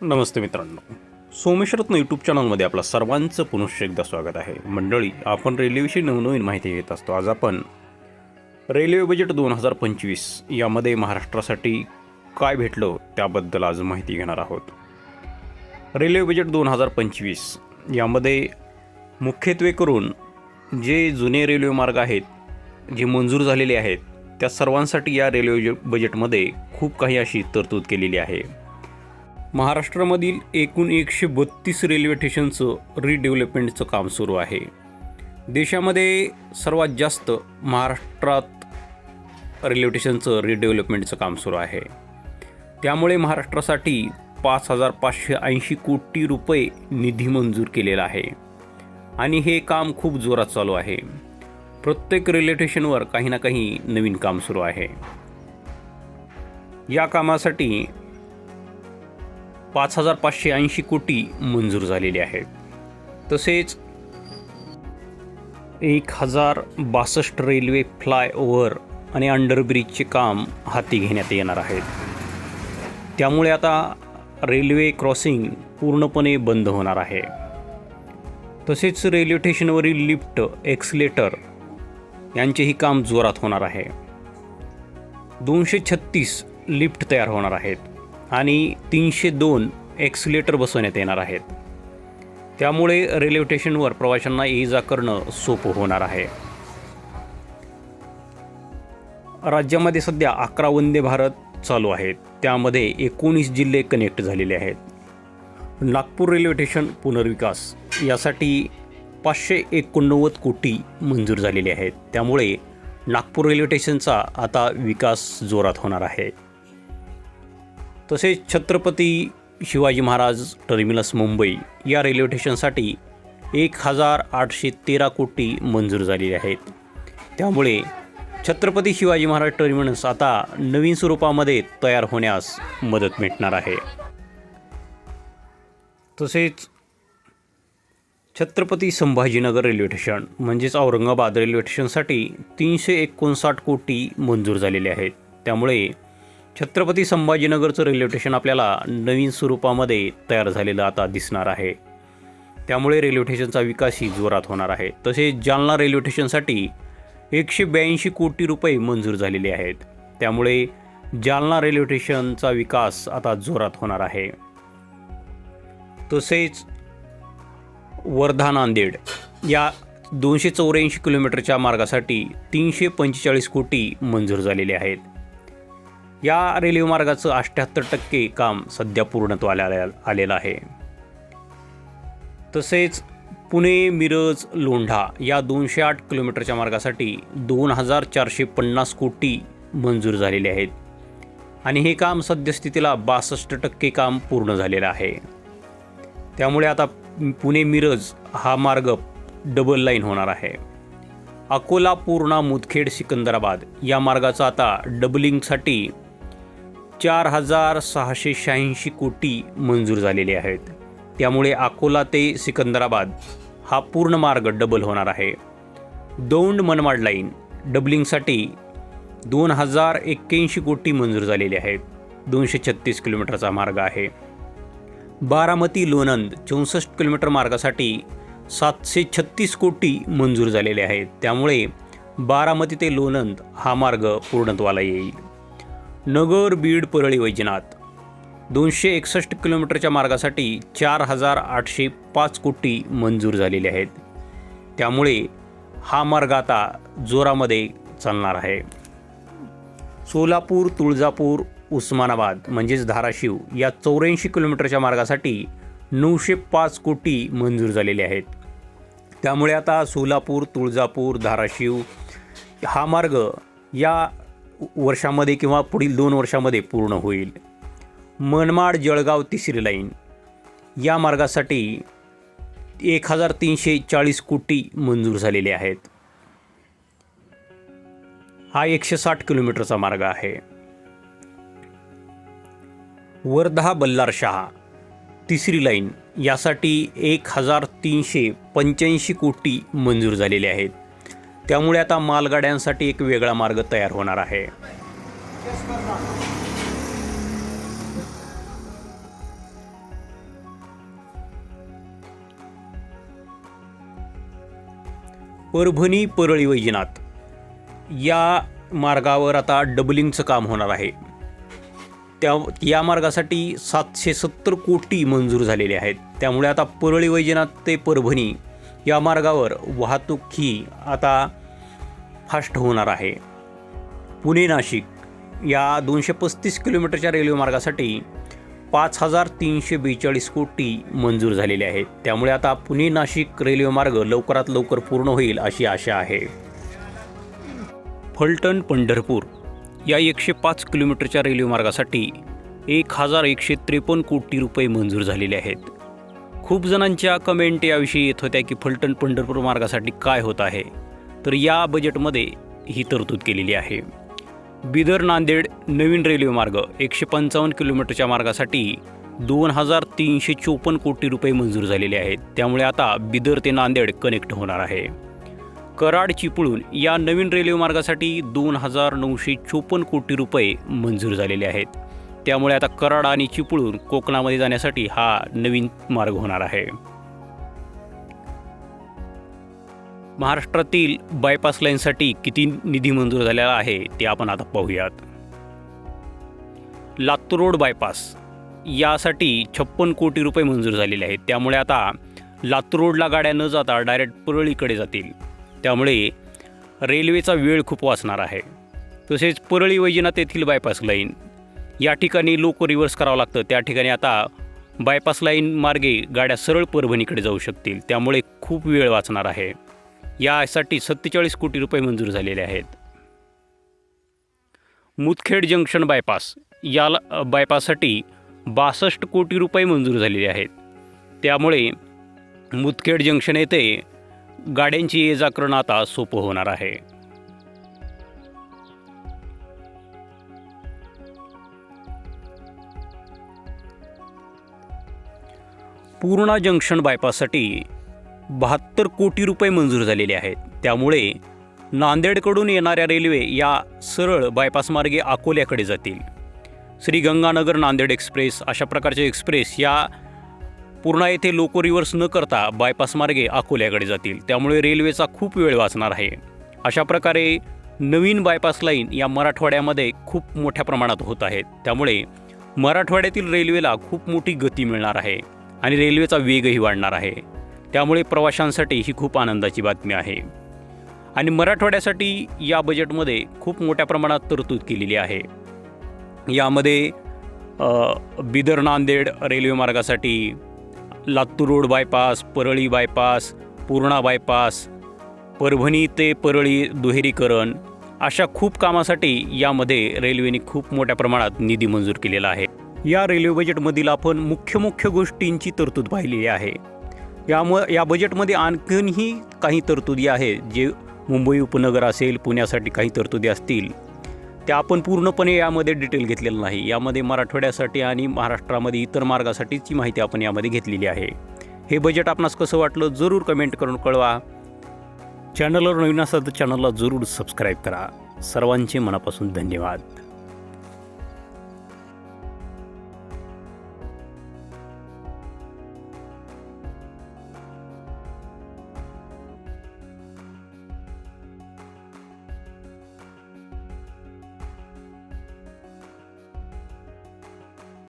नमस्ते मित्रांनो. सोमेश्वरत्न यूट्यूब चॅनलमध्ये आपलं सर्वांचं पुनश्च एकदा स्वागत आहे. मंडळी आपण रेल्वेविषयी नवनवीन माहिती घेत असतो. आज आपण रेल्वे बजेट दोन हजार पंचवीस यामध्ये महाराष्ट्रासाठी काय भेटलं त्याबद्दल आज माहिती घेणार आहोत. रेल्वे बजेट दोन हजार पंचवीस यामध्ये मुख्यत्वे करून जे जुने रेल्वे मार्ग आहेत जे मंजूर झालेले आहेत त्या सर्वांसाठी या रेल्वे बजेटमध्ये खूप काही अशी तरतूद केलेली आहे. महाराष्ट्रामधील एकूण एकशे बत्तीस रेल्वे स्टेशनचं रिडेव्हलपमेंटचं काम सुरू आहे. देशामध्ये सर्वात जास्त महाराष्ट्रात रेल्वे स्टेशनचं रिडेव्हलपमेंटचं काम सुरू आहे. त्यामुळे महाराष्ट्रासाठी पाच हजार पाचशे ऐंशी कोटी रुपये निधी मंजूर केलेला आहे. आणि हे काम खूप जोरात चालू आहे. प्रत्येक रेल्वे स्टेशनवर काही ना काही नवीन काम सुरू आहे. या कामासाठी पाच हजार पाचशे ऐंशी कोटी मंजूर झालेली आहे तसेच एक हजार बासष्ट रेल्वे फ्लायओव्हर आणि अंडरब्रिजचे काम हाती घेण्यात येणार आहेत. त्यामुळे आता रेल्वे क्रॉसिंग पूर्णपणे बंद होणार आहे. तसेच रेल्वे स्टेशनवरील लिफ्ट एक्सलेटर यांचेही काम जोरात होणार आहे. दोनशे छत्तीस लिफ्ट तयार होणार आहेत. आणि तीनशे दोन एक्सिलेटर बसवण्यात येणार आहेत. त्यामुळे रेल्वे स्टेशनवर प्रवाशांना ये जा करणं सोपं होणार आहे. राज्यामध्ये सध्या अकरा वंदे भारत चालू आहेत. त्यामध्ये एकोणीस जिल्हे कनेक्ट झालेले आहेत. नागपूर रेल्वे स्टेशन पुनर्विकास यासाठी पाचशे एकोणनव्वद कोटी मंजूर झालेले आहेत. त्यामुळे नागपूर रेल्वे स्टेशनचा आता विकास जोरात होणार आहे. तसेच छत्रपती शिवाजी महाराज टर्मिनस मुंबई या रेल्वे स्टेशनसाठी एक हजार आठशे तेरा कोटी मंजूर झालेले आहेत. त्यामुळे छत्रपती शिवाजी महाराज टर्मिनस आता नवीन स्वरूपामध्ये तयार होण्यास मदत मिळणार आहे. तसेच छत्रपती संभाजीनगर रेल्वे स्टेशन म्हणजेच औरंगाबाद रेल्वे स्टेशनसाठी तीनशे एकोणसाठ कोटी मंजूर झालेले आहेत. त्यामुळे छत्रपती संभाजीनगरचं रेल्वे स्टेशन आपल्याला नवीन स्वरूपामध्ये तयार झालेलं आता दिसणार आहे. त्यामुळे रेल्वे स्टेशनचा विकासही जोरात होणार आहे. तसेच जालना रेल्वे स्टेशनसाठी एकशे ब्याऐंशी कोटी रुपये मंजूर झालेले आहेत. त्यामुळे जालना रेल्वे स्टेशनचा विकास आता जोरात होणार आहे. तसेच वर्धा नांदेड या दोनशे चौऱ्याऐंशी किलोमीटरच्या मार्गासाठी तीनशे पंचेचाळीस कोटी मंजूर झालेले आहेत. या रेल्वे मार्गाचं अठ्ठ्याहत्तर टक्के काम सध्या पूर्णत्वाला आलेलं आहे तसेच पुणे मिरज लोंढा या दोनशे आठ किलोमीटरच्या मार्गासाठी दोन हजार चारशे पन्नास कोटी मंजूर झालेले आहेत. आणि हे काम सद्यस्थितीला बासष्ट टक्के काम पूर्ण झालेलं आहे. त्यामुळे आता पुणे मिरज हा मार्ग डबल लाईन होणार आहे. अकोला पूर्णा मुदखेड सिकंदराबाद या मार्गाचं आता डबलिंगसाठी चार हजार सहाशे शहाऐंशी कोटी मंजूर झालेले आहेत. त्यामुळे अकोला ते सिकंदराबाद हा पूर्ण मार्ग डबल होणार आहे. दौंड मनमाड लाईन डबलिंगसाठी दोन हजार एक्क्याऐंशी कोटी मंजूर झालेले आहेत. दोनशे छत्तीस किलोमीटरचा मार्ग आहे. बारामती लोणंद चौसष्ट किलोमीटर मार्गासाठी सातशे छत्तीस कोटी मंजूर झालेले आहेत. त्यामुळे बारामती ते लोणंद हा मार्ग पूर्णत्वाला येईल. नगर बीड परळी वैजनाथ. दोनशे एकसष्ट किलोमीटरच्या मार्गासाठी चार हजार आठशे पाच कोटी मंजूर झालेले आहेत. त्यामुळे हा मार्ग आता जोरामध्ये चालणार आहे. सोलापूर तुळजापूर उस्मानाबाद म्हणजेच धाराशिव या चौऱ्याऐंशी किलोमीटरच्या मार्गासाठी नऊशे पाच कोटी मंजूर झालेले आहेत. त्यामुळे आता सोलापूर तुळजापूर धाराशिव हा मार्ग या वर्षामध्ये किंवा पुढील दोन वर्षामध्ये पूर्ण होईल. मनमाड जळगाव तिसरी लाईन. या मार्गासाठी एक हजार तीनशे चाळीस कोटी मंजूर झालेले आहेत. हा एकशे साठ किलोमीटरचा मार्ग आहे. वर्धा बल्लार शहा तिसरी लाईन. यासाठी एक हजार तीनशे पंच्याऐंशी कोटी मंजूर झालेले आहेत. त्यामुळे आता मालगाड्यांसाठी एक वेगळा मार्ग तयार होणार आहे. परभणी परळी वैजनाथ. या मार्गावर आता डबलिंगचं काम होणार आहे. त्या या मार्गासाठी सातशे सत्तर कोटी मंजूर झालेले आहेत. त्यामुळे आता परळी वैजनाथ ते परभणी या मार्गावर वाहतूक ही आता फास्ट होणार आहे. पुणे नाशिक या दोनशे पस्तीस किलोमीटरच्या रेल्वे मार्गासाठी पाच हजार तीनशे बेचाळीस कोटी मंजूर झालेले आहेत. त्यामुळे आता पुणे नाशिक रेल्वे मार्ग लवकरात लवकर पूर्ण होईल अशी आशा आहे. फलटण पंढरपूर या एकशे पाच किलोमीटरच्या रेल्वे मार्गासाठी एक हजार एकशे त्रेपन्न कोटी रुपये मंजूर झालेले आहेत. खूप जणांच्या कमेंट याविषयी येत होत्या की फलटण पंढरपूर मार्गासाठी काय होत आहे. तर या बजेटमध्ये ही तरतूद केलेली आहे. बिदर नांदेड नवीन रेल्वे मार्ग एकशे पंचावन्न किलोमीटरच्या मार्गासाठी दोन हजार तीनशे चोपन्न कोटी रुपये मंजूर झालेले आहेत. त्यामुळे आता बिदर ते नांदेड कनेक्ट होणार आहे. कराड चिपळूण या नवीन रेल्वे मार्गासाठी दोन हजार नऊशे चोपन्न कोटी रुपये मंजूर झालेले आहेत. त्यामुळे आता कराड आणि चिपळूण कोकणामध्ये जाण्यासाठी हा नवीन मार्ग होणार आहे. महाराष्ट्रातील बायपास लाईनसाठी किती निधी मंजूर झालेला आहे ते आपण आता पाहूयात. लातूर रोड बायपास यासाठी छप्पन कोटी रुपये मंजूर झालेले आहेत. त्यामुळे आता लातूर रोडला गाड्या न जाता डायरेक्ट परळीकडे जातील. त्यामुळे रेल्वेचा वेळ खूप वाचणार आहे. तसेच परळी वैजनाथ येथील बायपास लाईन या ठिकाणी लोक रिव्हर्स करावं लागतं. त्या ठिकाणी आता बायपास लाईन मार्गे गाड्या सरळ परभणीकडे जाऊ शकतील. त्यामुळे खूप वेळ वाचणार आहे. यासाठी सत्तेचाळीस कोटी रुपये मंजूर झालेले आहेत. मुदखेड जंक्शन बायपास या बायपाससाठी बासष्ट कोटी रुपये मंजूर झालेले आहेत. त्यामुळे मुदखेड जंक्शन येथे गाड्यांची ये जा करणं आता सोपं होणार आहे. पूर्णा जंक्शन बायपाससाठी बहात्तर कोटी रुपये मंजूर झालेले आहेत. त्यामुळे नांदेडकडून येणाऱ्या रेल्वे या सरळ बायपास मार्गे अकोल्याकडे जातील. श्री गंगानगर नांदेड एक्सप्रेस अशा प्रकारचे एक्सप्रेस या पूर्णा येथे लोको रिव्हर्स न करता बायपास मार्गे अकोल्याकडे जातील. त्यामुळे रेल्वेचा खूप वेळ वाचणार आहे. अशा प्रकारे नवीन बायपास लाईन या मराठवाड्यामध्ये खूप मोठ्या प्रमाणात होत आहेत. त्यामुळे मराठवाड्यातील रेल्वेला खूप मोठी गती मिळणार आहे. आणि रेल्वेचा वेगही वाढणार आहे. त्यामुळे प्रवाशांसाठी ही खूप आनंदाची बातमी आहे. आणि मराठवाड्यासाठी या बजेटमध्ये खूप मोठ्या प्रमाणात तरतूद केलेली आहे. यामध्ये बिदर नांदेड रेल्वे मार्गासाठी Latur road bypass Parli bypass Purna bypass Parbhani ते परळी दुहेरीकरण अशा खूप कामासाठी यामध्ये रेल्वेने खूप मोठ्या प्रमाणात निधी मंजूर केलेला आहे. या रेल्वे बजेटमधील आपण मुख्य मुख्य गोष्टींची तरतूद पाहिलेली आहे. यामुळे या बजेटमध्ये आणखीनही काही तरतुदी आहेत जे मुंबई उपनगर असेल पुण्यासाठी काही तरतुदी असतील. त्या आपण पूर्णपणे यामध्ये डिटेल घेतलेलं नाही. यामध्ये मराठवाड्यासाठी आणि महाराष्ट्रामध्ये इतर मार्गासाठीची माहिती आपण यामध्ये घेतलेली आहे. हे बजेट आपणास कसं वाटलं जरूर कमेंट करून कळवा. चॅनलवर नवीन असाल तर चॅनलला जरूर सबस्क्राईब करा. सर्वांचे मनापासून धन्यवाद.